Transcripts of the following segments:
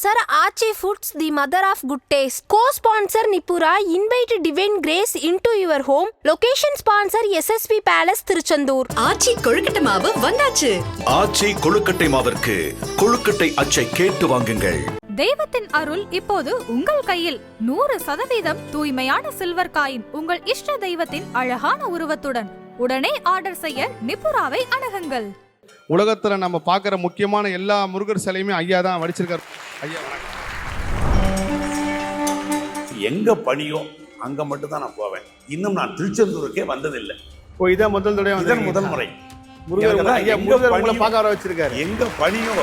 Co-sponsor Archie Foods, the mother of good taste. Co-sponsor Nipura, invite divine grace into your home. Location sponsor SSP Palace, Tiruchandur. ஆச்சி கொழுக்கட்டை மாவு வந்தாச்சு ஆச்சி கொழுக்கட்டை மாவிற்கு கொழுக்கட்டை அச்சை கேட்டு வாங்குங்கள் தெய்வத்தின் அருள் இப்போது உங்கள் கையில் நூறு சதவீதம் தூய்மையான சில்வர் காயின் உங்கள் இஷ்ட தெய்வத்தின் அழகான உருவத்துடன் உடனே ஆர்டர் செய்ய நிப்புராவை அணுகுங்கள் உலகத்துல நம்ம பார்க்குற முக்கியமான எல்லா முருகர் சிலையுமே ஐயா தான் வடிச்சிருக்காரு. ஐயா எங்க பணியோ அங்க மட்டும் தான் நான் போவேன். இன்னும் நான் திருச்செந்தூருக்கே வந்ததில்லை. ஓ இதான் முதல் தடவை இதன் வந்து முதல் முறை. முருகர் ஐயா முருகர் உங்களை பார்க்க வர வச்சிருக்காரு. எங்க பணியோ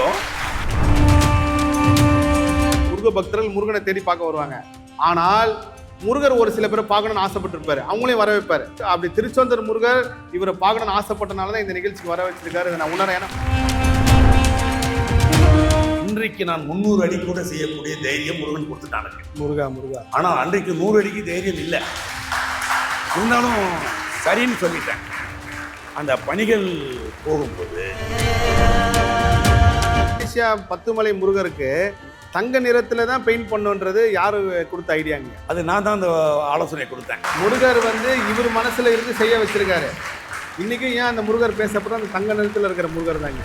முருக பக்தர்கள் முருகனை தேடி பார்க்க வருவாங்க. ஆனால் முருகர் ஒரு சில பேரை பார்க்கணும்னு ஆசைப்பட்டிருப்பாரு. அவங்களையும் வர வைப்பாரு அப்படி திருச்செந்தூர் முருகர் இவரை பார்க்கணும்னு ஆசைப்பட்டனால தான் இந்த நிகழ்ச்சிக்கு வர வச்சிருக்காரு. இதை நான் உணரேன் இன்றைக்கு நான் முந்நூறு அடி கூட செய்யக்கூடிய தைரியம் முருகன் கொடுத்துட்டானுங்க முருகா முருகா. ஆனா அன்றைக்கு நூறு அடிக்கு தைரியம் இல்லை. இருந்தாலும் சரின்னு சொல்லிட்டேன். அந்த பணிகள் போகும்போது பத்துமலை முருகருக்கு தங்க நிறத்துல தான் பெயிண்ட் பண்ணுன்றது யாரு கொடுத்த ஐடியாங்க அது நான் தான் அந்த ஆலோசனை கொடுத்தேன். முருகர் வந்து இவர் மனசுல இருந்து செய்ய வச்சிருக்காரு. இன்னைக்கு ஏன் அந்த முருகர் பேசப்பட அந்த தங்க நிறத்துல இருக்கிற முருகர் தாங்க?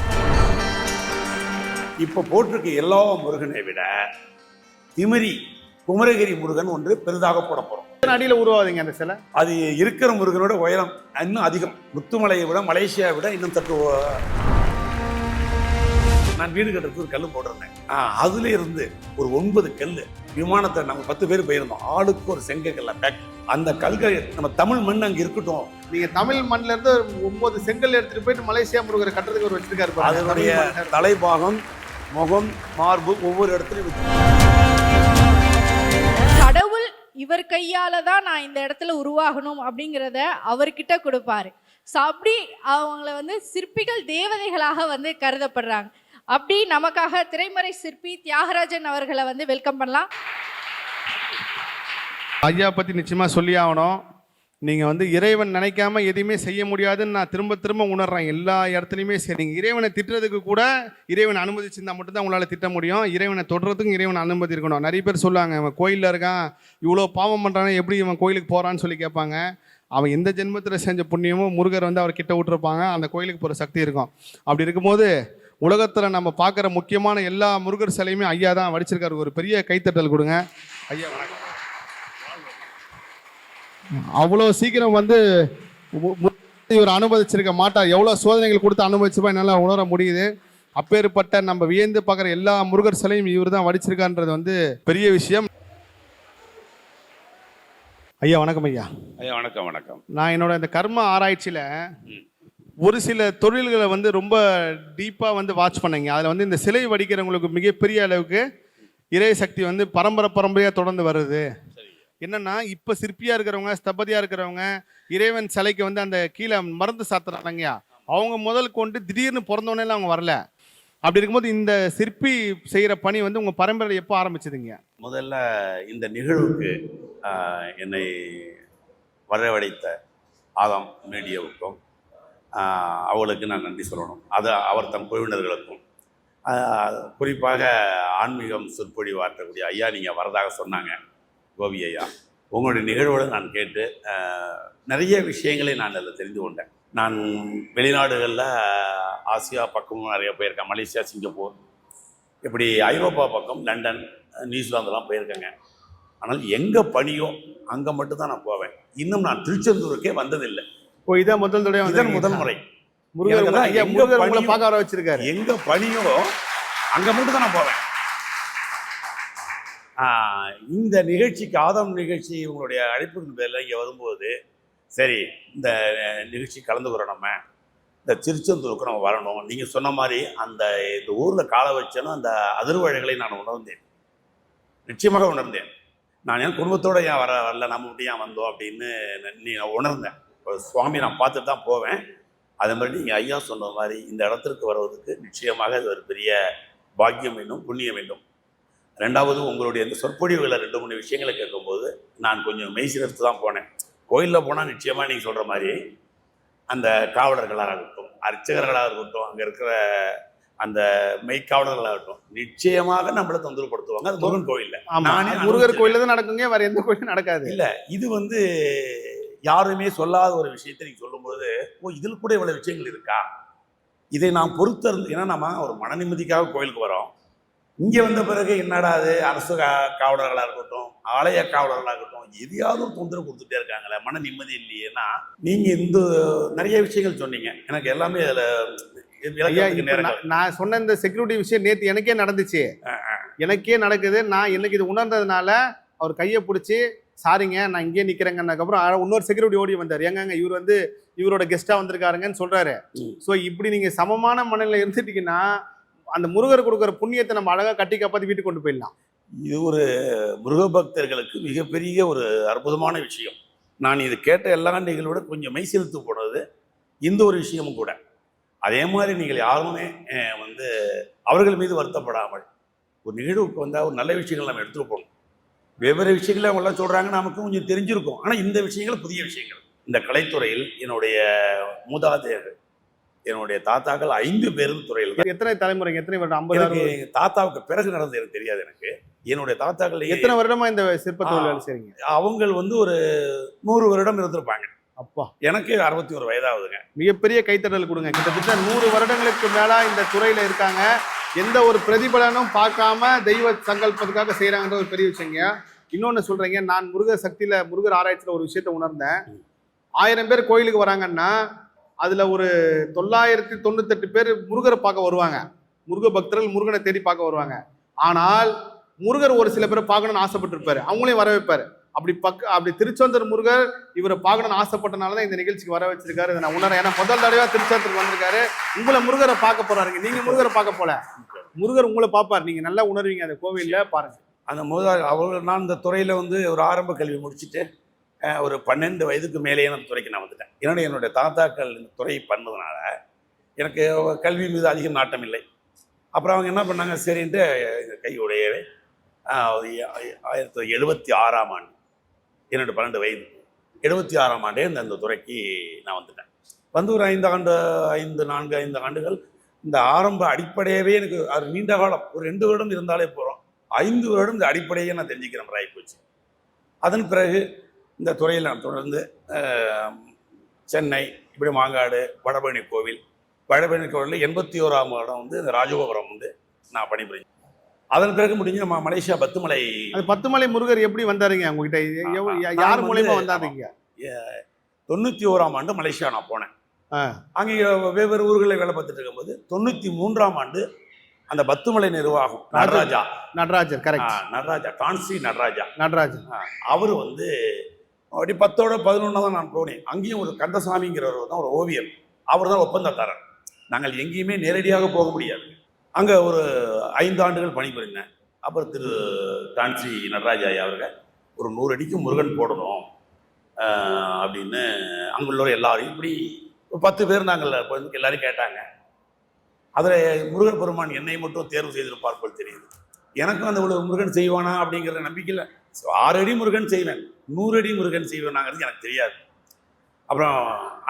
இப்போ போட்டிருக்க எல்லா முருகனை விட திமிரி குமரகிரி முருகன் ஒன்று பெரிதாக போட போறோம். எத்தனை அடியில உருவாதுங்க அந்த சிலை? அது இருக்கிற முருகனோட உயரம் இன்னும் அதிகம். முத்துமலையை விட மலேசியாவை விட இன்னும் சற்று உ- நான் வீடு கட்டுறதுக்கு ஒரு கல் போட்டிருந்தேன். அதுல இருந்து ஒரு ஒன்பது கல் விமானத்தை நம்ம பத்து பேர் போயிருந்தோம். ஆளுக்கு ஒரு செங்கக்கல்ல பேக் அந்த கல்கள் நம்ம தமிழ் மண் அங்க இருக்கட்டும். நீங்க தமிழ் மண்ணுல இருந்து ஒன்பது செங்கல் எடுத்துட்டு போயிட்டு மலேசியா முருகரை கட்டுறதுக்கு ஒரு வச்சிருக்காரு பாருங்க. அதனுடைய. தலைபாகம் முகம் மார்பு ஒவ்வொரு இடத்துலையும் கடவுள் இவர் கையால தான் நான் இந்த இடத்துல உருவாகணும் அப்படிங்கிறத அவர்கிட்ட கொடுப்பாரு. ஸோ அப்படி அவங்கள வந்து சிற்பிகள் தேவதைகளாக வந்து கருதப்படுறாங்க. அப்படி நமக்காக திரைமறை சிற்பி தியாகராஜன் அவர்களை வந்து வெல்கம் பண்ணலாம். ஐயா பத்தி நிச்சயமா சொல்லி ஆகணும். நீங்கள் வந்து இறைவன் நினைக்காம எதையுமே செய்ய முடியாதுன்னு நான் திரும்ப திரும்ப உணர்றேன். எல்லா இடத்துலையுமே சரி. நீங்கள் இறைவனை திட்டுறதுக்கு கூட இறைவனை அனுமதிச்சிருந்தா மட்டும்தான் உங்களால் திட்ட முடியும். இறைவனை தொடுறதுக்கும் இறைவனை அனுமதி இருக்கணும் நிறைய பேர் சொல்லுவாங்க இவன் கோயிலில் இருக்கான். இவ்வளோ பாவம் பண்ணுறானே எப்படி இவன் கோயிலுக்கு போகிறான்னு சொல்லி கேட்பாங்க. அவன் எந்த ஜென்மத்தில் செஞ்ச புண்ணியமும் முருகர் வந்து அவர் கிட்ட விட்டுருப்பாங்க. அந்த கோயிலுக்கு போகிற சக்தி இருக்கும். அப்படி இருக்கும்போது உலகத்தில் நம்ம பார்க்குற முக்கியமான எல்லா முருகர் சிலையுமே ஐயா தான் வடிச்சிருக்காரு. ஒரு பெரிய கைத்தட்டல் கொடுங்க. ஐயா வணக்கம். அவ்வளோ சீக்கிரம் வந்து இவர் அனுமதிச்சிருக்க மாட்டார் எவ்வளோ சோதனைகள் கொடுத்து அனுமதிச்சப்ப என்னால் உணர முடியுது. அப்பேற்பட்ட நம்ம வியந்து பார்க்குற எல்லா முருகர் சிலையும் இவர் தான் வடிச்சிருக்கான்றது வந்து பெரிய விஷயம். ஐயா வணக்கம் ஐயா. ஐயா வணக்கம் வணக்கம். நான் என்னோட இந்த கர்ம ஆராய்ச்சியில் ஒரு சில தொழில்களை வந்து ரொம்ப டீப்பாக வந்து வாட்ச் பண்ணீங்க. அதில் வந்து இந்த சிலை வடிக்கிறவங்களுக்கு மிகப்பெரிய அளவுக்கு இறை சக்தி வந்து பரம்பரை பரம்பரையாக தொடர்ந்து வருது. என்னன்னா இப்போ சிற்பியாக இருக்கிறவங்க ஸ்தபதியாக இருக்கிறவங்க இறைவன் சிலைக்கு வந்து அந்த கீழே மருந்து சாத்துறாங்கய்யா அவங்க முதல் கொண்டு திடீர்னு பிறந்தோடனே அவங்க வரல. அப்படி இருக்கும்போது இந்த சிற்பி செய்கிற பணி வந்து உங்கள் பரம்பரை எப்போ ஆரம்பிச்சதுங்க? முதல்ல இந்த நிகழ்வுக்கு என்னை வரவழைத்த ஆதாம் மீடியாவுக்கும் அவளுக்கு நான் நன்றி சொல்லணும். அது அவர் தம் குழுவினர்களுக்கும். குறிப்பாக ஆன்மீகம் சொற்பொழி வாற்றக்கூடிய ஐயா நீங்கள் வரதாக சொன்னாங்க கோபி ஐயா. உங்களுடைய நிகழ்வோடு நான் கேட்டு நிறைய விஷயங்களை நான் அதில் தெரிந்து கொண்டேன். நான் வெளிநாடுகளில் ஆசியா பக்கமும் நிறைய போயிருக்கேன். மலேசியா சிங்கப்பூர் இப்படி ஐரோப்பா பக்கம் லண்டன் நியூசிலாந்துலாம் போயிருக்கேங்க. ஆனால் எங்கே பணியோ அங்கே மட்டும்தான் நான் போவேன். இன்னும் நான் திருச்செந்தூருக்கே வந்ததில்லை. ஓ இதான் முதல் தடவை இதன் முதல் முறை. முருகர் உங்களை- ஐயா முருகர் பார்க்க வர வச்சிருக்காரு. எங்கே பணியோ அங்கே மட்டும் தான் நான் போவேன். இந்த நிகழ்ச்சிக்கு ஆதாம் நிகழ்ச்சி உங்களுடைய அழைப்புக்கு பேரில் இங்கே வரும்போது சரி இந்த நிகழ்ச்சி கலந்துக்கிறோம் நம்ம. இந்த திருச்செந்தூருக்கு நம்ம வரணும். நீங்கள் சொன்ன மாதிரி அந்த இந்த ஊரில் கால வச்சனும் அந்த அதிர்வழைகளை நான் உணர்ந்தேன். நிச்சயமாக உணர்ந்தேன். நான் என் குடும்பத்தோட ஏன் வர வரல? நம்ம மட்டும் ஏன் வந்தோம் அப்படின்னு நான் உணர்ந்தேன். சுவாமி நான் பார்த்துட்டு தான் போவேன். அதே மாதிரி நீங்கள் ஐயா சொன்ன மாதிரி இந்த இடத்திற்கு வருவதற்கு நிச்சயமாக இது ஒரு பெரிய பாக்கியம் வேண்டும் புண்ணியம் வேண்டும். ரெண்டாவது உங்களுடைய இந்த சொற்பொழிவுகளை ரெண்டு மூணு விஷயங்களை கேட்கும்போது நான் கொஞ்சம் மெய்சிலிருந்து தான் போனேன். கோயிலில் போனால் நிச்சயமாக நீங்கள் சொல்கிற மாதிரி அந்த காவலர்களாக இருக்கட்டும் அர்ச்சகர்களாக இருக்கட்டும் அங்கே இருக்கிற அந்த மெய்க்காவலர்களாகட்டும் நிச்சயமாக நம்மளை தொந்தரவுப்படுத்துவாங்க அது முருகன் கோயில்ல. நானே முருகர். கோயில்ல தான் நடக்குங்க வேற எந்த கோயிலும் நடக்காது. இல்ல இது வந்து யாருமே சொல்லாத ஒரு விஷயத்தை நீங்க சொல்லும்போது ஓ இதில் கூட இவ்வளவு விஷயங்கள் இருக்கா? இதை நாம் பொறுத்தருந்து ஏன்னா நம்ம ஒரு மன நிம்மதிக்காக கோயிலுக்கு வரோம். இங்க வந்த பிறகு என்னடா அது? அரசு கா- காவலர்களா இருக்கட்டும் ஆலய காவலர்களா இருக்கட்டும் எதையாவது ஒரு தொந்தரவு கொடுத்துட்டே இருக்காங்களே மன நிம்மதி இல்லையேன்னா நீங்க இந்த நிறைய விஷயங்கள் சொன்னீங்க. எனக்கு எல்லாமே அதுல நான் சொன்ன இந்த செக்யூரிட்டி விஷயம் நேத்து எனக்கே நடந்துச்சு. எனக்கே நடக்குது. நான் எனக்கு இது உணர்ந்ததுனால அவர் கையை பிடிச்சி சாரிங்க நான் இங்கே நிக்கிறேங்கன்னதுக்கப்புறம் அ- இன்னொரு செக்யூரிட்டி ஓடி வந்தார். ஏங்கங்க இவர் வந்து இவரோட கெஸ்டா வந்திருக்காருங்கன்னு சொல்றாரு. ம். ஸோ இப்படி நீங்க சமமான மனநிலை இருந்துட்டீங்கன்னா அந்த முருகர் கொடுக்குற புண்ணியத்தை நம்ம அழகா கட்டி காப்பாத்தி வீட்டுக்கு கொண்டு போயிடலாம். இது ஒரு முருக பக்தர்களுக்கு மிகப்பெரிய ஒரு அற்புதமான விஷயம். நான் இது கேட்ட எல்லா நிகழ்வோட கொஞ்சம் மெய் செலுத்து போனது இந்த ஒரு விஷயமும் கூட. அதே மாதிரி நீங்கள் யாருமே வந்து அவர்கள் மீது வருத்தப்படாமல் ஒரு நிகழ்வுக்கு வந்தால் ஒரு நல்ல விஷயங்கள் நம்ம எடுத்துட்டு போகணும். வெவ்வேறு விஷயங்களை அவங்களாம் சொல்கிறாங்க நமக்கு கொஞ்சம் தெரிஞ்சிருக்கும். ஆனால் இந்த விஷயங்கள் புதிய விஷயங்கள். இந்த கலைத்துறையில் என்னுடைய மூதாதையர்கள் என்னுடைய தாத்தாக்கள் ஐந்து பேரும் துறையில் தான் எத்தனை தலைமுறைங்க? எத்தனை வருடம்? ஐம்பது தாத்தாவுக்கு பிறகு நடந்தது எனக்கு தெரியாது எனக்கு. என்னுடைய தாத்தாக்கள் எத்தனை வருடமா இந்த சிற்ப தொழில் ஆ. வேலை செய்றீங்க? அவங்க வந்து ஒரு நூறு வருடம் இருந்திருப்பாங்க. அப்பா. எனக்கு அறுபத்தி ஒரு வயதாகுதுங்க. மிகப்பெரிய கைத்தட்டல் கொடுங்க. கிட்டத்தட்ட நூறு வருடங்களுக்கு மேலா இந்த துறையில இருக்காங்க. எந்த ஒரு பிரதிபலனும் பார்க்காம தெய்வ சங்கல்பத்துக்காக செய்யறாங்கன்ற ஒரு பெரிய விஷயங்க. இன்னொன்னு சொல்றீங்க நான் முருகர் சக்தியில முருகர் ஆராய்ச்சியில ஒரு விஷயத்த உணர்ந்தேன். ஆயிரம் பேர் கோயிலுக்கு வராங்கன்னா அதுல ஒரு தொள்ளாயிரத்தி தொண்ணூத்தெட்டு பேர் முருகரை பார்க்க வருவாங்க. முருக பக்தர்கள் முருகனை தேடி பார்க்க வருவாங்க. ஆனால் முருகர் ஒரு சில பேரை பார்க்கணும்னு ஆசைப்பட்டிருப்பாரு. அவங்களையும் வர வைப்பாரு அப்படி பக்க அப்படி திருச்செந்தூர் முருகர் இவரை பார்க்கணும்னு ஆசைப்பட்டனால தான் இந்த நிகழ்ச்சிக்கு வர வச்சிருக்காரு. இதை நான் உணரேன் ஏன்னா முதல் தடவையா திருச்செந்தூர் வந்திருக்காரு. உங்களை முருகரை பார்க்க போறாருங்க. நீங்க முருகரை பார்க்க போல. முருகர் உங்களை பார்ப்பார். நீங்க நல்லா உணர்வீங்க அந்த கோவில்ல. பாருங்க. அந்த முதல் அவர்கள் நான் இந்த துறையில் வந்து ஒரு ஆரம்ப கல்வி முடிச்சுட்டு ஒரு பன்னெண்டு வயதுக்கு மேலேயே நான் துறைக்கு நான் வந்துட்டேன். என்னுடைய என்னுடைய தாத்தாக்கள் இந்த துறையை பண்ணதுனால எனக்கு கல்வி மீது அதிக நாட்டம் இல்லை. அப்புறம் அவங்க என்ன பண்ணாங்க? சரின்ட்டு எங்கள் கையுடையவே ஆயிரத்தி எழுபத்தி ஆறாம் ஆண்டு என்னோடய பன்னெண்டு வயது எழுபத்தி ஆறாம் ஆண்டே இந்த இந்த துறைக்கு நான் வந்துட்டேன். வந்து ஒரு ஐந்து ஆண்டு ஐந்து நான்கு ஐந்து ஆண்டுகள் இந்த ஆரம்ப அடிப்படையவே எனக்கு அது நீண்ட காலம் ஒரு ரெண்டு வருடம் இருந்தாலே போகிறோம் ஐந்து வருடம் இந்த அடிப்படையை நான் தெரிஞ்சுக்கிற மாதிரி ஆகிப்போச்சு. அதன் பிறகு இந்த துறையில் நான் தொடர்ந்து சென்னை இப்படி மாங்காடு வடபழனி கோவில் வடபழனி கோவிலில் எண்பத்தி ஓராம் வருடம் வந்து இந்த ராஜகோபுரம் வந்து நான் பணிபுரிஞ்சேன். அதன் பிறகு முடிஞ்சு நம்ம மலேசியா பத்துமலை பத்துமலை முருகர் எப்படி வந்தாருங்க உங்ககிட்ட யார் மூலியமா வந்தாருங்க? தொண்ணூற்றி ஓராம் ஆண்டு மலேசியா நான் போனேன். அங்கே வெவ்வேறு ஊர்களில் வேலை பார்த்துட்டு இருக்கும்போது தொண்ணூற்றி மூன்றாம் ஆண்டு அந்த பத்துமலை நிர்வாகம் நடராஜா. நடராஜர் கரெக்ட் நடராஜா கான்சி நடராஜா. நடராஜர். அவர் வந்து அப்படி பத்தோட பதினொன்னா தான் நான் போனேன். அங்கேயும் ஒரு கந்தசாமிங்கிறவர் தான் ஒரு ஓவியர். அவர் தான் ஒப்பந்தக்காரர். நாங்கள் எங்கேயுமே நேரடியாக போக முடியாது. அங்கே ஒரு ஐந்து ஆண்டுகள் பணிபுரிந்தேன். அப்புறம் திரு டான்சி நடராஜா ஐயா அவர்கள் ஒரு நூறு அடிக்கு முருகன் போடணும். அப்படின்னு அங்குள்ளவர் எல்லாரும் இப்படி ஒரு பத்து பேர் நாங்கள் எல்லாரும் கேட்டாங்க. அதில் முருகன் பெருமான் என்னை மட்டும் தேர்வு செய்திருப்பார் போல் தெரியுது. எனக்கும் அந்த முருகன் செய்வானா? அப்படிங்கிற நம்பிக்கையில் ஆறு அடி முருகன் செய்வேன் நூறு அடி முருகன் செய்வேனாங்கிறது எனக்கு தெரியாது. அப்புறம்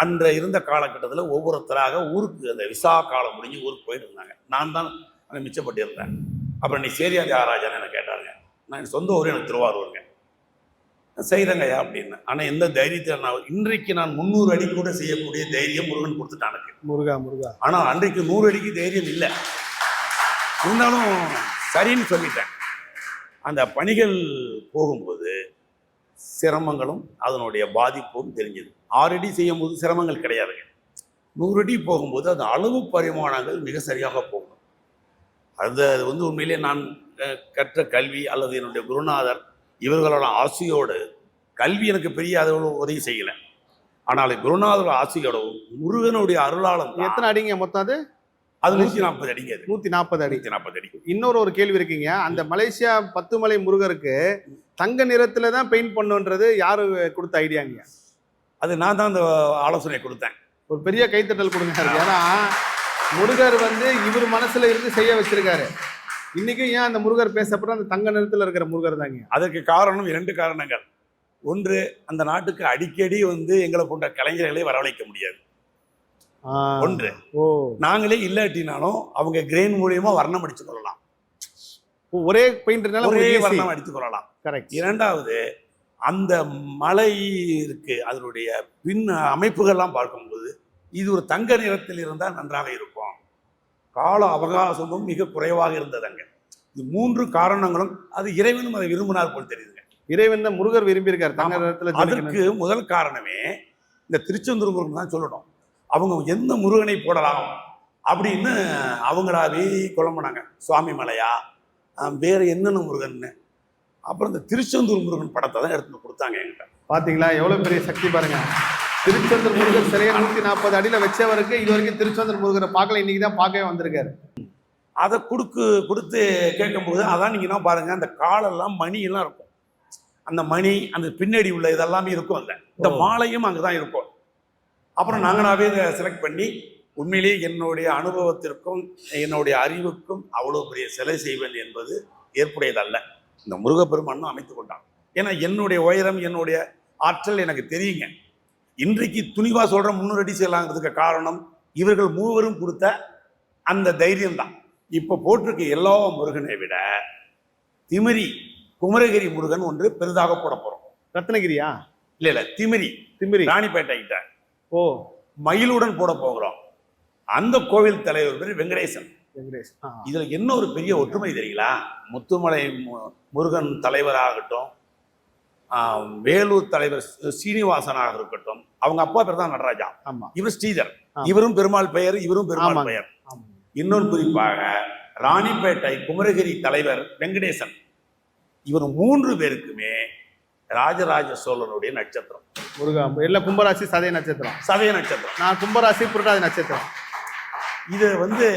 அன்ற இருந்த காலகட்டத்தில் ஒவ்வொருத்தராக ஊருக்கு அந்த விசா காலம் முடிஞ்சு ஊருக்கு போயிட்டு இருந்தாங்க. நான் தான் அங்கே மிச்சப்பட்டிருந்தேன். அப்புறம் நீ சேரியா தியாகராஜான்னு என்னை கேட்டாருங்க. நான் என் சொந்த ஊர் எனக்கு திருவாரூருங்க. செய்கிறேங்க ஐயா அப்படின்னு. ஆனால் எந்த தைரியத்தை நான் இன்றைக்கு நான் முந்நூறு அடி கூட செய்யக்கூடிய தைரியம் முருகன் கொடுத்துட்டான் முருகா முருகா. ஆனால் அன்றைக்கு நூறு அடிக்கு தைரியம் இல்லை. இருந்தாலும் சரின்னு சொல்லிட்டேன். அந்த பணிகள் போகும்போது சிரமங்களும் அதனுடைய பாதிப்பும் தெரிஞ்சது. ஆறு அடி செய்யும் போது சிரமங்கள் கிடையாதுங்க நூறு அடி போகும்போது அந்த அளவு பரிமாணங்கள் மிக சரியாக போகும். அது அது வந்து உண்மையிலே நான் கற்ற கல்வி அல்லது என்னுடைய குருநாதர் இவர்களோட ஆசையோடு கல்வி எனக்கு பெரிய அளவு உதவி செய்யலை. ஆனால் குருநாதரோட ஆசையோடவும் முருகனுடைய அருளாளம் தான். எத்தனை அடிங்க மொத்தம் அது? அது நூற்றி நாற்பது அடிங்க நூத்தி நாற்பது அடி. நூற்றி நாற்பது அடி. இன்னொரு ஒரு கேள்வி இருக்குங்க. அந்த மலேசியா பத்துமலை முருகருக்கு தங்க நிறத்துல தான் பெயிண்ட் பண்ணுன்றது யாரு கொடுத்த ஐடியாங்க? அது நான் தான் அந்த ஆலோசனை கொடுத்தேன். ஒரு பெரிய கைத்தட்டல் கொடுங்க. ஏன்னா முருகர் வந்து இவர் மனசுல இருந்து செய்ய வச்சிருக்காரு. இன்னைக்கும் ஏன் அந்த முருகர் பேசப்பட அந்த தங்க நிறத்துல இருக்கிற முருகர் தாங்க? அதற்கு காரணம் இரண்டு காரணங்கள். ஒன்று அந்த நாட்டுக்கு அடிக்கடி வந்து எங்களை போன்ற கலைஞர்களை வரவழைக்க முடியாது. ஒன்று நாங்களே இல்லாட்டினாலும் அவங்க கிரெயின் மூலியமா வர்ணம் அடித்துக் கொள்ளலாம். ஒரே பெயிண்ட்னால ஒரே வர்ணம் அடித்துக் கொள்ளலாம். கரெக்ட் இரண்டாவது அந்த மலை இருக்கு அதனுடைய பின் அமைப்புகள்லாம் பார்க்கும்போது இது ஒரு தங்க நிறத்தில் இருந்தால் நன்றாக இருக்கும். கால அவகாசமும் மிக குறைவாக இருந்தது அங்க இது மூன்று காரணங்களும் அது இறைவனும் அதை விரும்பினார் போல் தெரியுதுங்க. இறைவன் தான் முருகர் விரும்பி இருக்காரு தங்க ஆமா. நிறத்துல அதற்கு முதல் காரணமே இந்த திருச்செந்தூர் முருகன் தான் சொல்லணும். அவங்க எந்த முருகனை போடலாம் அப்படின்னு அவங்களாவே குழம்புனாங்க. சுவாமி மலையா வேற என்னென்ன முருகன்னு. அப்புறம் இந்த திருச்செந்தூர் முருகன் படத்தை தான் எடுத்து வந்து கொடுத்தாங்க என்கிட்ட. பாத்தீங்களா? எவ்வளவு பெரிய சக்தி பாருங்க. திருச்செந்தூர் முருகர் சிலையை நூத்தி நாற்பது அடியில வச்சவருக்கு இது வரைக்கும் திருச்செந்தூர் முருகரை பார்க்கல. இன்னைக்கு தான் பார்க்கவே வந்திருக்காரு. அதை கொடுக்கு கொடுத்து கேட்கும்போது அதான் நீங்க என்ன பாருங்க அந்த காலெல்லாம் மணி எல்லாம் இருக்கும். அந்த மணி அந்த பின்னாடி உள்ள இதெல்லாமே இருக்கும் அந்த இந்த. மாலையும் அங்கதான் இருக்கும். அப்புறம் நாங்களாவே இதை செலக்ட் பண்ணி உண்மையிலேயே என்னுடைய அனுபவத்திற்கும் என்னுடைய அறிவுக்கும் அவ்வளோ பெரிய சிலை செய்வது என்பது ஏற்புடையதல்ல. இந்த முருகப்பெருமானும் அமைத்து கொண்டான். ஏன்னா என்னுடைய உயரம் என்னுடைய ஆற்றல் எனக்கு தெரியுங்க. இன்றைக்கு துணிவா சொல்ற முன்னூறு அடி செய்யலாங்கிறதுக்கு காரணம் இவர்கள் மூவரும் கொடுத்த அந்த தைரியம் தான் இப்போ போட்டிருக்க எல்லா முருகனை விட திமிரி குமரகிரி முருகன் ஒன்று பெரிதாக போட போறோம். ரத்னகிரியா? இல்ல இல்ல திமிரி. திமிரி. ராணிப்பேட்டை கிட்ட ஓ. மயிலுடன் போட போகிறோம். அந்த கோவில் தலைவர் பேர் வெங்கடேசன். வெங்கடேஷ் ஆ. இதுல என்ன ஒரு பெரிய ஒற்றுமை தெரியுங்களா? முத்துமலை முருகன் தலைவராகட்டும் வேலூர் தலைவர் சீனிவாசனாக இருக்கட்டும். அவங்க அப்பா பேர் தான் நடராஜா. இவர் ஸ்ரீதர். இவரும் பெருமாள் பெயர் இவரும் பெருமாள். பெயர். இன்னொரு குறிப்பாக ராணிப்பேட்டை குமரகிரி தலைவர் வெங்கடேசன். இவர் மூன்று பேருக்குமே ராஜராஜ சோழனுடைய நட்சத்திரம். முருகா இல்ல கும்பராசி சதய நட்சத்திரம். சதய நட்சத்திரம். நான் கும்பராசி புரட்டாதி நட்சத்திரம். இது வந்து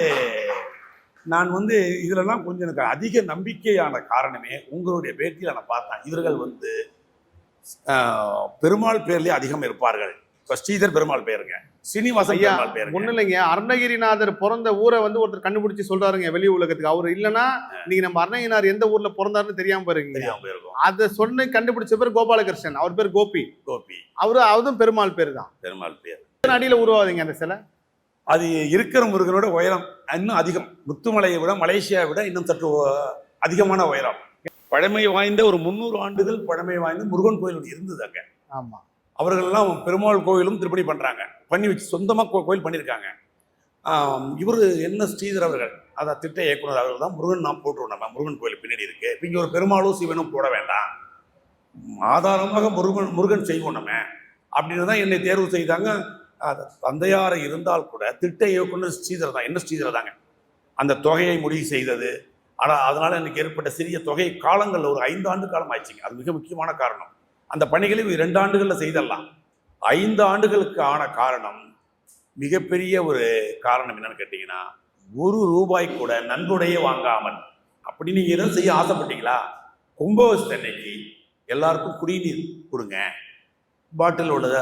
நான் வந்து இதுலலாம் கொஞ்சம் எனக்கு அதிக நம்பிக்கையான காரணமே உங்களுடைய பேட்டியில் நான் பார்த்தேன். இவர்கள் வந்து பெருமாள் பேர்லயே அதிகம் இருப்பார்கள். இப்போ ஸ்ரீதர் பெருமாள் பேருங்க. சீனிவாசன் பெருமாள் பேருங்க. ஒண்ணு இல்லைங்க அருணகிரிநாதர் பிறந்த ஊரை வந்து ஒருத்தர் கண்டுபிடிச்சு சொல்றாருங்க வெளி உலகத்துக்கு. அவர் இல்லைன்னா நீங்க நம்ம அருணகிரிநாதர் எந்த ஊர்ல பிறந்தாருன்னு தெரியாம போயிருக்கீங்க. தெரியாம போயிருக்கும். அதை சொன்ன கண்டுபிடிச்ச பேர் கோபாலகிருஷ்ணன். அவர் பேர் கோபி. கோபி. அவரு அதுவும் பெருமாள் பேர் தான் பெருமாள் பேர். அடியில உருவாதுங்க அந்த சிலை? அது இருக்கிற முருகனோட உயரம் இன்னும் அதிகம். முத்துமலையை விட மலேசியாவை விட இன்னும் சற்று அதிகமான உயரம். பழமை வாய்ந்த ஒரு முந்நூறு ஆண்டுகள் பழமை வாய்ந்த முருகன் கோயில் ஒன்று இருந்தது அங்க. ஆமா. அவர்கள்லாம் பெருமாள் கோயிலும் திருப்பணி பண்றாங்க. பண்ணி வச்சு சொந்தமாக கோயில் பண்ணியிருக்காங்க இவர் என்ன ஸ்ரீதர் அவர்கள்? அதை திட்ட இயக்குனர் அவர்கள் தான் முருகன் நாம் போட்டுருவோம் நம்ம. முருகன் கோயில் பின்னாடி இருக்கு. இப்போ இங்கே ஒரு பெருமாளும் சிவனும் போட வேண்டாம். ஆதாரமாக முருகன் முருகன் செய்வோம் நம்ம. அப்படின்னு தான் என்னை தேர்வு செய்தாங்க. தந்தையாரை இருந்தால் கூட திட்ட இயக்குனர் ஸ்ரீதர் தான். என்ன ஸ்ரீதர் தாங்க? அந்த தொகையை முடிவு செய்தது. ஆனால் அதனால் எனக்கு ஏற்பட்ட சிறிய தொகை காலங்களில் ஒரு ஐந்து ஆண்டு காலம் ஆயிடுச்சுங்க. அது மிக முக்கியமான காரணம். அந்த பணிகளை இரண்டு ஆண்டுகளில் செய்தரலாம் ஐந்து ஆண்டுகளுக்கு ஆன காரணம் மிகப்பெரிய ஒரு காரணம் என்னன்னு கேட்டிங்கன்னா ஒரு ரூபாய் கூட நன்கொடையே வாங்காமல் அப்படி நீங்கள் எதுவும் செய்ய ஆசைப்பட்டீங்களா? கும்பகோஷத்து அன்னைக்கு எல்லாருக்கும் குடிநீர் கொடுங்க. பாட்டிலோட உள்ளதை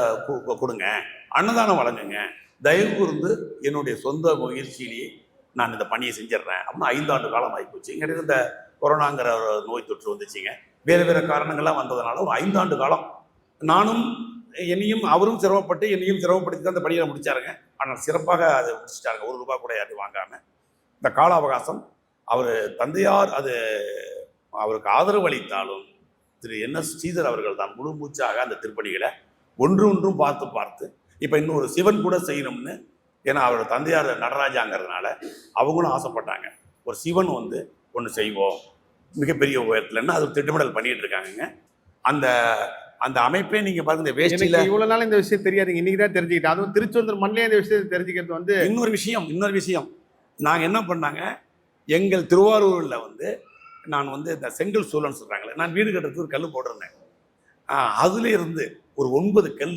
கொடுங்க. அன்னதானம் வழங்குங்க. தயவு கூர்ந்து என்னுடைய சொந்த முயற்சியிலேயே நான் இந்த பணியை செஞ்சிடுறேன். அப்படின்னு ஐந்தாண்டு காலம் ஆகிப்போச்சு இங்கே இந்த கொரோனாங்கிற ஒரு நோய் தொற்று வந்துச்சுங்க. வேறு வேறு காரணங்கள்லாம் வந்ததுனால ஒரு ஐந்தாண்டு காலம் நானும் என்னையும் அவரும் சிரமப்பட்டு என்னையும் சிரமப்படுத்தி தான் அந்த பணியை முடிச்சாருங்க. ஆனால் சிறப்பாக அதை முடிச்சிட்டாருங்க. ஒரு ரூபாய் கூட அது வாங்காமல் இந்த கால அவகாசம் அவர் தந்தையார் அது அவருக்கு ஆதரவு அளித்தாலும் திரு என் எஸ் ஸ்ரீதர் அவர்கள் தான் முழு மூச்சாக அந்த திருப்பணிகளை ஒன்று ஒன்றும் பார்த்து பார்த்து இப்போ இன்னொரு சிவன் கூட செய்யணும்னு ஏன்னா அவரோட தந்தையார் நடராஜாங்கிறதுனால அவங்களும் ஆசைப்பட்டாங்க. ஒரு சிவன் வந்து ஒன்று செய்வோம். மிகப்பெரிய உயரத்துலன்னு அது திட்டமிடல் பண்ணிட்டு இருக்காங்கங்க அந்த அந்த அமைப்பே நீங்க பாருங்க இந்த வேஷ்டியில இவ்வளவு நாள் இந்த விஷயம் தெரியாதுங்க. இன்னைக்கு தான் தெரிஞ்சுக்கிட்டேன். அதுவும் திருச்செந்தூர் மண்ணிலே இந்த விஷயத்தை தெரிஞ்சுக்கிறது வந்து இன்னொரு விஷயம் இன்னொரு விஷயம். நாங்கள் என்ன பண்ணாங்க எங்கள் திருவாரூரில் வந்து நான் வந்து இந்த செங்கல் சூழல்னு சொல்கிறாங்களே நான் வீடு கட்டுறதுக்கு ஒரு கல் போட்டிருந்தேன். அதுல இருந்து ஒரு ஒன்பது கல்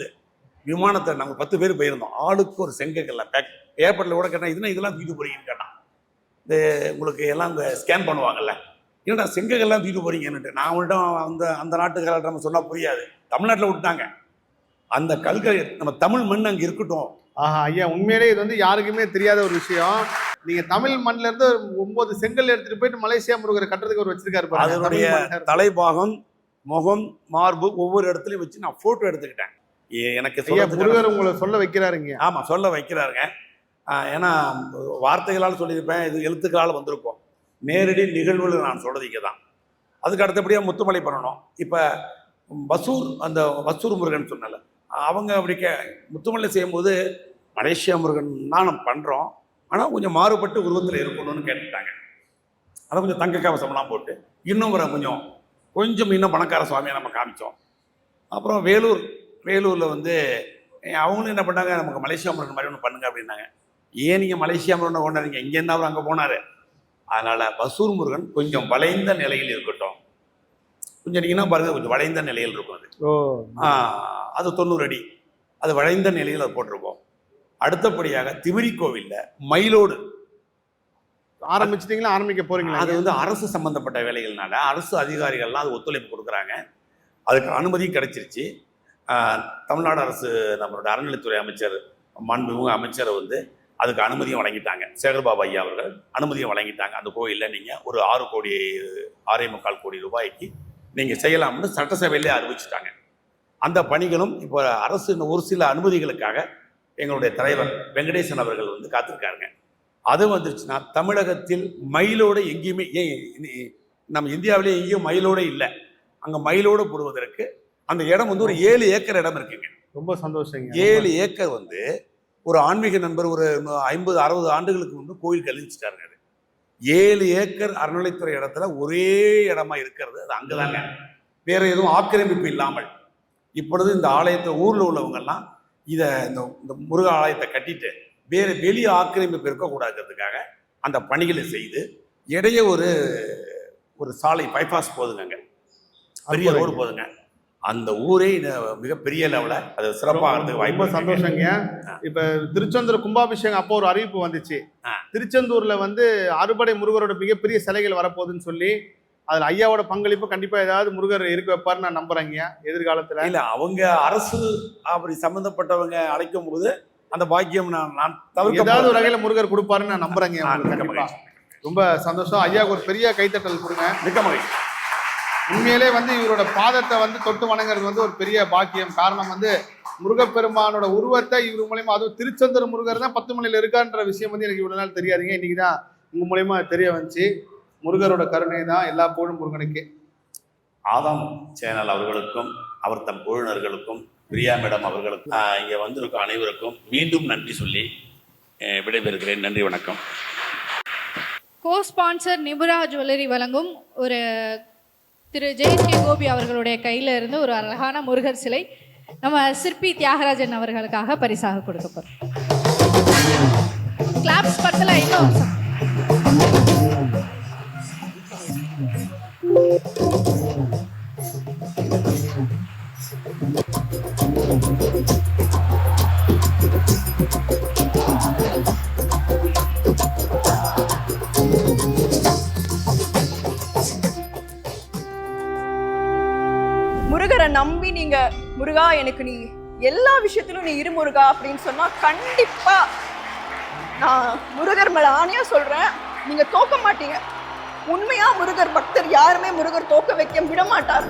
விமானத்தை நாங்கள் பத்து பேர் போயிருந்தோம். ஆளுக்கு ஒரு செங்கக்கல்ல பேக் ஏர்போர்ட்டில் கூட கேட்டேன் இதுனா இதெல்லாம் தூக்கிட்டு போறீங்கன்னு கேட்டான். இந்த உங்களுக்கு எல்லாம் இந்த ஸ்கேன் பண்ணுவாங்கல்ல. என்னடா செங்கக்கல்லாம் தூக்கிட்டு போறீங்கன்னுட்டு. நான் அவங்கள்ட்ட அந்த அந்த நாட்டுக்காரர்கிட்ட நம்ம சொன்னால் புரியாது. தமிழ்நாட்டில் விட்டாங்க அந்த கல்கள் நம்ம தமிழ் மண் அங்கே இருக்கட்டும். ஆஹா ஐயா உண்மையிலே இது வந்து யாருக்குமே தெரியாத ஒரு விஷயம். நீங்க தமிழ் மண்ல இருந்து ஒன்பது செங்கல் எடுத்துட்டு போயிட்டு மலேசியா முருகரை கட்டுறதுக்கு ஒரு வச்சிருக்காரு. அதனுடைய. தலைபாகம் முகம் மார்பு ஒவ்வொரு இடத்துலையும் வச்சு நான் ஃபோட்டோ எடுத்துக்கிட்டேன். எனக்கு முருகர் உங்களை சொல்ல வைக்கிறாருங்க. ஆமாம் சொல்ல வைக்கிறாருங்க. ஏன்னா வார்த்தைகளால் சொல்லியிருப்பேன் இது எழுத்துக்களால் வந்திருக்கும். நேரடி நிகழ்வுகள் நான் சொல்றதுக்கு தான் அதுக்கு அடுத்தபடியாக முத்துமலை பண்ணணும். இப்போ வசூர் அந்த வசூர் முருகன் சொன்னல அவங்க அப்படி கே முத்துமலை செய்யும்போது மலேசியா முருகன் தான் நம்ம பண்ணுறோம் ஆனால் கொஞ்சம் மாறுபட்டு உருவத்தில் இருக்கணும்னு கேட்டுட்டாங்க அதை கொஞ்சம் தங்க கவசம்லாம் போட்டு இன்னும் கொஞ்சம் கொஞ்சம் இன்னும் பணக்கார சுவாமியை நம்ம காமிச்சோம். அப்புறம் வேலூர் வேலூரில் வந்து அவங்களும் என்ன பண்ணாங்க நமக்கு மலேசியா முருகன் மாதிரி ஒன்று பண்ணுங்க அப்படின்னாங்க. ஏன் நீங்கள் மலேசியா முருகனை கொண்டாடுறீங்க? இங்கேருந்து அவர் அங்கே போனார். அதனால் வசூர் முருகன் கொஞ்சம் வளைந்த நிலையில் இருக்கட்டும். கொஞ்சம் நீங்கன்னா பாருங்க கொஞ்சம் வளைந்த நிலையில் இருக்கும் அது. அது தொண்ணூறு அடி. அது வளைந்த நிலையில் அது போட்டிருக்கோம் அடுத்தபடியாக திமிரி கோவிலில் மயிலோடு. ஆரம்பிச்சிட்டீங்களா ஆரம்பிக்க போறீங்களா? அது வந்து அரசு சம்பந்தப்பட்ட வேலைகள்னால அரசு அதிகாரிகள்லாம் அது ஒத்துழைப்பு கொடுக்குறாங்க. அதுக்கு அனுமதியும் கிடைச்சிருச்சு. தமிழ்நாடு அரசு நம்மளோட அறநிலைத்துறை அமைச்சர் மாண்புமிகு அமைச்சரை வந்து அதுக்கு அனுமதியும் வழங்கிட்டாங்க. சேகர்பாபு ஐயா அவர்கள் அனுமதியும் வழங்கிட்டாங்க. அந்த கோயிலில் நீங்கள் ஒரு ஆறு கோடி ஆறே முக்கால் கோடி ரூபாய்க்கு நீங்கள் செய்யலாம்னு சட்டசபையிலே அறிவிச்சிட்டாங்க. அந்த பணிகளும் இப்போ அரசு ஒரு சில அனுமதிகளுக்காக எங்களுடைய தலைவர் வெங்கடேசன் அவர்கள் வந்து காத்திருக்காருங்க. அது வந்துருச்சுன்னா தமிழகத்தில் மயிலோடு எங்கேயுமே ஏன் நம்ம இந்தியாவிலே எங்கேயும் மயிலோடு இல்லை. அங்கே மயிலோடு போடுவதற்கு அந்த இடம் வந்து ஒரு ஏழு ஏக்கர் இடம் இருக்குங்க. ரொம்ப சந்தோஷங்க. ஏழு ஏக்கர் வந்து ஒரு ஆன்மீக நண்பர் ஒரு ஐம்பது அறுபது ஆண்டுகளுக்கு முன்பு கோயில் கழிச்சிட்டாருங்க அது. ஏழு ஏக்கர் அறநிலைத்துறை இடத்துல ஒரே இடமா இருக்கிறது அது அங்கதாங்க. வேற எதுவும் ஆக்கிரமிப்பு இல்லாமல். இப்பொழுது இந்த ஆலயத்தை ஊர்ல உள்ளவங்கெல்லாம் இதை இந்த இந்த முருக ஆலயத்தை கட்டிட்டு வேறு வெளி ஆக்கிரமிப்பு இருக்கக்கூடாதுங்கிறதுக்காக அந்த பணிகளை செய்து இடையே ஒரு ஒரு சாலை பைபாஸ் போதுங்க பெரிய ரோடு போதுங்க. அந்த ஊரே இது மிகப்பெரிய லெவலில் அது சிறப்பாகிறதுக்கு வாய்ப்பு ரொம்ப இருக்குங்க. சந்தோஷங்க இப்ப திருச்செந்தூர் கும்பாபிஷேகம் அப்போ ஒரு அறிவிப்பு வந்துச்சு. திருச்செந்தூர்ல வந்து அறுபடை முருகரோட மிகப்பெரிய சிலைகள் வரப்போகுதுன்னு சொல்லி அதுல ஐயாவோட பங்களிப்பு கண்டிப்பா ஏதாவது முருகர் இருக்க வைப்பாரு நான் நம்புறேங்க எதிர்காலத்துல இல்ல அவங்க அரசு அப்படி சம்பந்தப்பட்டவங்க அழைக்கும் பொழுது அந்த பாக்கியம் நான் நான் தவிர்க்க ஏதாவது ஒரு. வகையில முருகர் கொடுப்பாருன்னு நான் நம்புறேங்க. ரொம்ப சந்தோஷம் ஐயாவுக்கு ஒரு பெரிய கைத்தட்டல் கொடுங்க மிக்க மகிழ்ச்சி உண்மையிலே வந்து இவரோட பாதத்தை வந்து தொட்டு வணங்குறது வந்து ஒரு பெரிய பாக்கியம். காரணம் வந்து முருகப்பெருமானோட உருவத்தை இவர் மூலியமா அதுவும் திருச்செந்தூர் முருகர் தான் பத்து மணில இருக்கான்ற விஷயம் வந்து எனக்கு இவ்வளவு நாள் தெரியாதுங்க. இன்னைக்கு தான் உங்க மூலியமா தெரிய வந்துச்சு. முருகரோட கருணை தான் எல்லா புகழும் முருகனுக்கு. ஆதாம் சேனல் அவர்களுக்கும் அவர் தம் குழுவினர்களுக்கும் பிரியா மேடம் அவர்களுக்கும் இங்க வந்திருக்கும் அனைவருக்கும் மீண்டும் நன்றி சொல்லி விடைபெறுகிறேன். நன்றி வணக்கம். கோ ஸ்பான்சர் நிபுரா ஜுவல்லரி வழங்கும் ஒரு திரு ஜெயஸ்ரீ கோபி அவர்களுடைய கையில இருந்து ஒரு அழகான முருகர் சிலை நம்ம சிற்பி தியாகராஜன் அவர்களுக்காக பரிசாக கொடுக்க போறோம். கிளாப்ஸ் பத்தல இன்னும் நீங்க முருகா எனக்கு நீ எல்லா விஷயத்திலும் நீ இரு முருகா அப்படின்னு சொன்னா கண்டிப்பா நான் முருகர் மேல ஆணையா சொல்றேன். நீங்க தோக்க மாட்டீங்க. உண்மையா முருகர் பக்தர் யாருமே முருகர் தோக்க வைக்க விட மாட்டார்.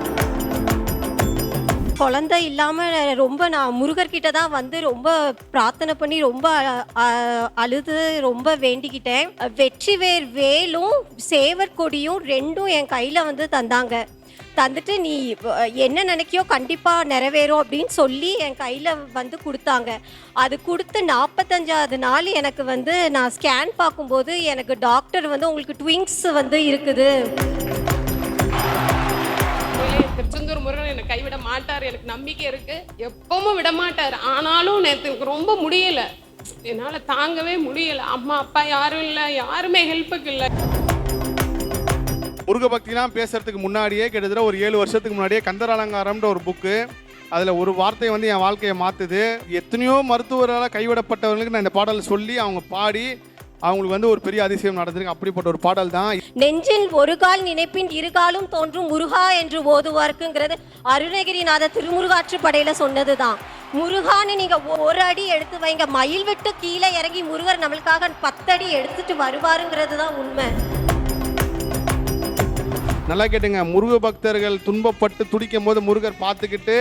குழந்தை இல்லாமல் ரொம்ப நான் முருகர்கிட்ட தான் வந்து ரொம்ப பிரார்த்தனை பண்ணி ரொம்ப அ- அழுது ரொம்ப வேண்டிக்கிட்டேன். வெற்றிவேர் வேலும் சேவர் கொடியும் ரெண்டும் என் கையில் வந்து தந்தாங்க. தந்துட்டு நீ என்ன நினைக்கியோ கண்டிப்பாக நிறைவேறும் அப்படின்னு சொல்லி என் கையில் வந்து கொடுத்தாங்க. அது கொடுத்து நாற்பத்தஞ்சாவது நாள் எனக்கு வந்து நான் ஸ்கேன் பார்க்கும்போது எனக்கு டாக்டர் வந்து உங்களுக்கு ட்விங்ஸ் வந்து இருக்குது. திருச்செந்தூர் முருகன் என்னை கைவிட மாட்டார். எனக்கு நம்பிக்கை இருக்கு. எப்பவும் விட மாட்டார். ஆனாலும் நேற்று எனக்கு ரொம்ப முடியல. என்னால் தாங்கவே முடியல. அம்மா அப்பா யாரும் இல்லை. யாருமே ஹெல்ப்புக்கு இல்லை. முருக பக்திலாம் பேசுறதுக்கு முன்னாடியே கிட்டத்தட்ட ஒரு ஏழு வருஷத்துக்கு முன்னாடியே கந்தர் அலங்காரம்ன்ற ஒரு புக்கு அதில் ஒரு வார்த்தை வந்து என் வாழ்க்கையை மாற்றுது எத்தனையோ மருத்துவரால் கைவிடப்பட்டவர்களுக்கு நான் இந்த பாடலை சொல்லி அவங்க பாடி அவங்களுக்கு வந்து ஒரு பெரிய அதிசயம் நடந்திருக்கு. அப்படிப்பட்ட ஒரு பாடல் தான். நெஞ்சில் ஒரு கால் நினைப்பின் இருகாலும் தோன்றும் முருகா என்று ஓதுவார்க்குங்கிறது அருணகிரிநாத திருமுருகாற்று படையில சொன்னதுதான். முருகான்னு நீங்க ஒரு அடி எடுத்து வைங்க. மயில் விட்டு கீழே இறங்கி முருகர் நம்மளுக்காக பத்தடி எடுத்துட்டு வருவாருங்கிறது தான் உண்மை. நல்லா கேட்டுங்க. முருக பக்தர்கள் துன்பப்பட்டு துடிக்கும் போது முருகர் பார்த்துக்கிட்டு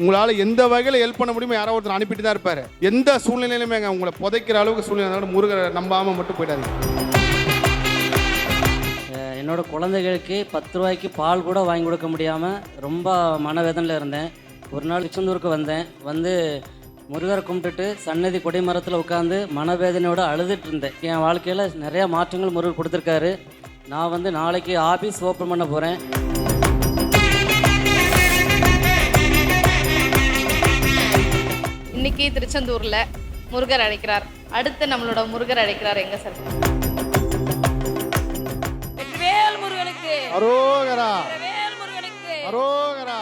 உங்களால் எந்த வகையில் ஹெல்ப் பண்ண முடியுமோ யாரோ ஒருத்தர் அனுப்பிட்டு தான் இருப்பார். எந்த சூழ்நிலையிலுமேங்க உங்களை புதைக்கிற அளவுக்கு சூழ்நிலை முருகரை நம்பாமல் மட்டும் போயிடாதீங்க. என்னோடய என்னோட குழந்தைகளுக்கு பத்து ரூபாய்க்கு பால் கூட வாங்கி கொடுக்க முடியாமல் ரொம்ப மனவேதனையில் இருந்தேன். ஒரு நாள் திருச்செந்தூருக்கு வந்தேன். வந்து முருகரை கும்பிட்டுட்டு சன்னதி கொடிமரத்தில் உட்காந்து மனவேதனையோடு அழுதுட்டு இருந்தேன். என் வாழ்க்கையில் நிறையா மாற்றங்கள் முருகர் கொடுத்துருக்காரு. நான் வந்து நாளைக்கு ஆஃபீஸ் ஓப்பன் பண்ண போகிறேன் இன்னைக்கு திருச்செந்தூர்ல முருகர் அழைக்கிறார். அடுத்து நம்மளோட முருகர் அழைக்கிறார். எங்க சார்? அரோகரா. அரோகரா.